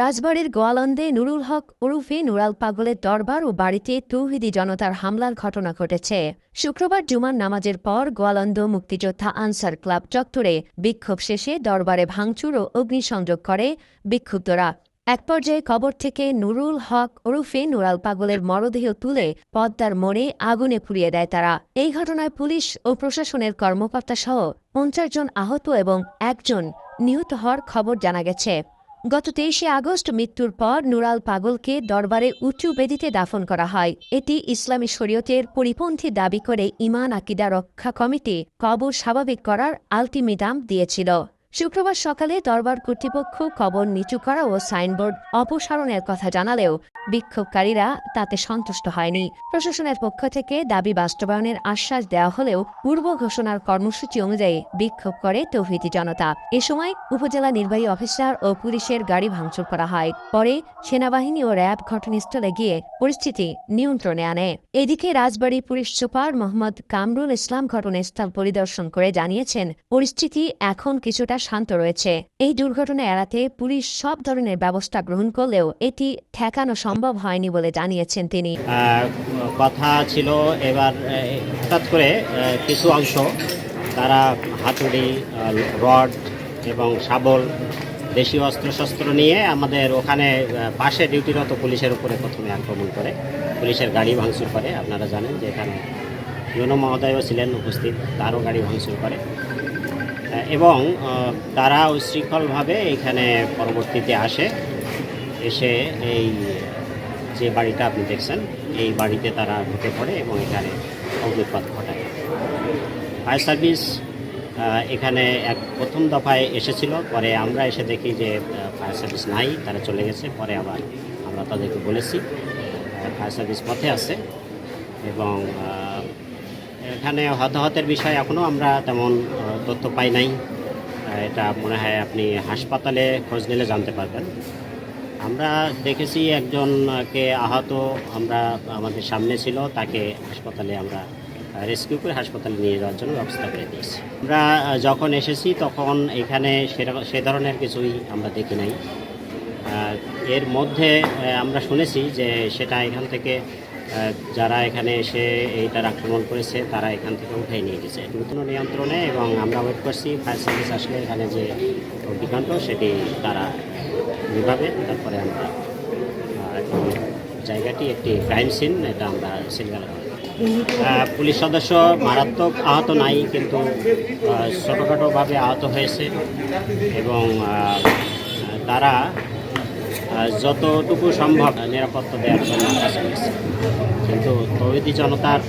রাজবাড়ির গোয়ালন্দে নুরুল হক ওরুফে নুরাল পাগলের দরবার ও বাড়িতে তৌহিদি জনতার হামলার ঘটনা ঘটেছে। শুক্রবার জুমার নামাজের পর গোয়ালন্দ মুক্তিযোদ্ধা আনসার ক্লাব চত্বরে বিক্ষোভ শেষে দরবারে ভাঙচুর ও অগ্নিসংযোগ করে বিক্ষুব্ধরা। এক পর্যায়ে কবর থেকে নুরুল হক ওরুফে নুরাল পাগলের মরদেহ তুলে পদ্মার মোড়ে আগুনে পুড়িয়ে দেয় তারা। এই ঘটনায় পুলিশ ও প্রশাসনের কর্মকর্তা সহ পঞ্চাশ জন আহত এবং একজন নিহত হওয়ার খবর জানা গেছে। গত তেইশে আগস্ট মৃত্যুর পর নুরাল পাগলকে দরবারে উঁচু বেদিতে দাফন করা হয়। এটি ইসলামী শরীয়তের পরিপন্থী দাবি করে ইমান, আকিদা রক্ষা কমিটি কবর স্বাভাবিক করার আলটিমেটাম দিয়েছিল। শুক্রবার সকালে দরবার কর্তৃপক্ষ কবর নিচু করা ও সাইনবোর্ড অপসারণের কথা জানালেও বিক্ষোভকারীরা তাতে সন্তুষ্ট হয়নি। প্রশাসনের পক্ষ থেকে দাবি বাস্তবায়নের আশ্বাস দেওয়া হলেও পূর্ব ঘোষণার কর্মসূচি অনুযায়ী বিক্ষোভ করে তৌহিদি জনতা। এ সময় উপজেলা নির্বাহী অফিসার ও পুলিশের গাড়ি ভাঙচুর করা হয়। পরে সেনাবাহিনী ও র্যাব ঘটনাস্থলে গিয়ে পরিস্থিতি নিয়ন্ত্রণে আনে। এদিকে রাজবাড়ী পুলিশ সুপার মোহাম্মদ কামরুল ইসলাম ঘটনাস্থল পরিদর্শন করে জানিয়েছেন, পরিস্থিতি এখন কিছুটা শান্ত রয়েছে। এই দুর্ঘটনা এড়াতে পুলিশ সব ধরনের ব্যবস্থা গ্রহণ করলেও এটি ঠেকানো সম্ভব হয়নি বলে জানিয়েছেন তিনি। কথা ছিল, এবার হঠাৎ করে কিছু অংশ, তারা হাতুড়ি রড এবং শাবল, দেশীয় অস্ত্রশস্ত্র নিয়ে আমাদের ওখানে পাশে ডিউটিরত পুলিশের উপরে প্রথমে আক্রমণ করে। পুলিশের গাড়ি ভাঙচুর করে, আপনারা জানেন যে এখানে ইউনো মহোদয়ও ছিলেন, উপস্থিত, তারও গাড়ি ভাঙচুর করে। এবং তারা উশৃঙ্খলভাবে এখানে পরবর্তীতে আসে। এসে এই যে বাড়িটা আপনি দেখছেন, এই বাড়িতে তারা ঢুকে পড়ে এবং এখানে অগ্নিপাত ঘটায়। ফায়ার সার্ভিস এখানে এক প্রথম দফায় এসেছিল। পরে আমরা এসে দেখি যে ফায়ার সার্ভিস নাই, তারা চলে গেছে। পরে আবার আমরা তাদেরকে বলেছি ফায়ার সার্ভিস পথে আছে এবং এখানে হতাহতের বিষয়ে এখনও আমরা তেমন তথ্য পাই নাই। এটা মনে হয় আপনি হাসপাতালে খোঁজ নিলে জানতে পারবেন। আমরা দেখেছি একজনকে আহত, আমরা, আমাদের সামনে ছিল, তাকে হাসপাতালে আমরা রেস্কিউ করে হাসপাতালে নিয়ে যাওয়ার জন্য ব্যবস্থা করে দিয়েছি। আমরা যখন এসেছি তখন এখানে সে ধরনের কিছুই আমরা দেখি নাই। এর মধ্যে আমরা শুনেছি যে সেটা এখান থেকে যারা এখানে এসে এইটার আক্রমণ করেছে, তারা এখান থেকে উঠে নিয়ে গেছে। নতুন নিয়ন্ত্রণে এবং আমরা ওয়েট করছি ফায়ার সার্ভিস আসলে এখানে যে অগ্নিকাণ্ড, সেটি তারা বিভাবে তারপরে আমরা জায়গাটি একটি ক্রাইম সিন এটা আমরা সিলগালা পুলিশ সদস্য মারাত্মক আহত নাই, কিন্তু ছোটোখাটোভাবে আহত হয়েছে। এবং তারা যতটুকু সম্ভব নিরাপত্তা দেওয়ার জন্য কাজ করেছে। কিন্তু তৌহিদি জনতার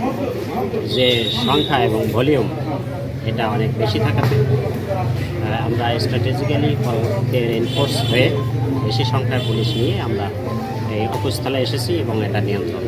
যে সংখ্যা এবং ভলিউম, এটা অনেক বেশি থাকাতে আমরা স্ট্র্যাটেজিক্যালি এনফোর্স হয়ে বেশি সংখ্যায় পুলিশ নিয়ে আমরা এই উপস্থলে এসেছি এবং এটা নিয়ন্ত্রণ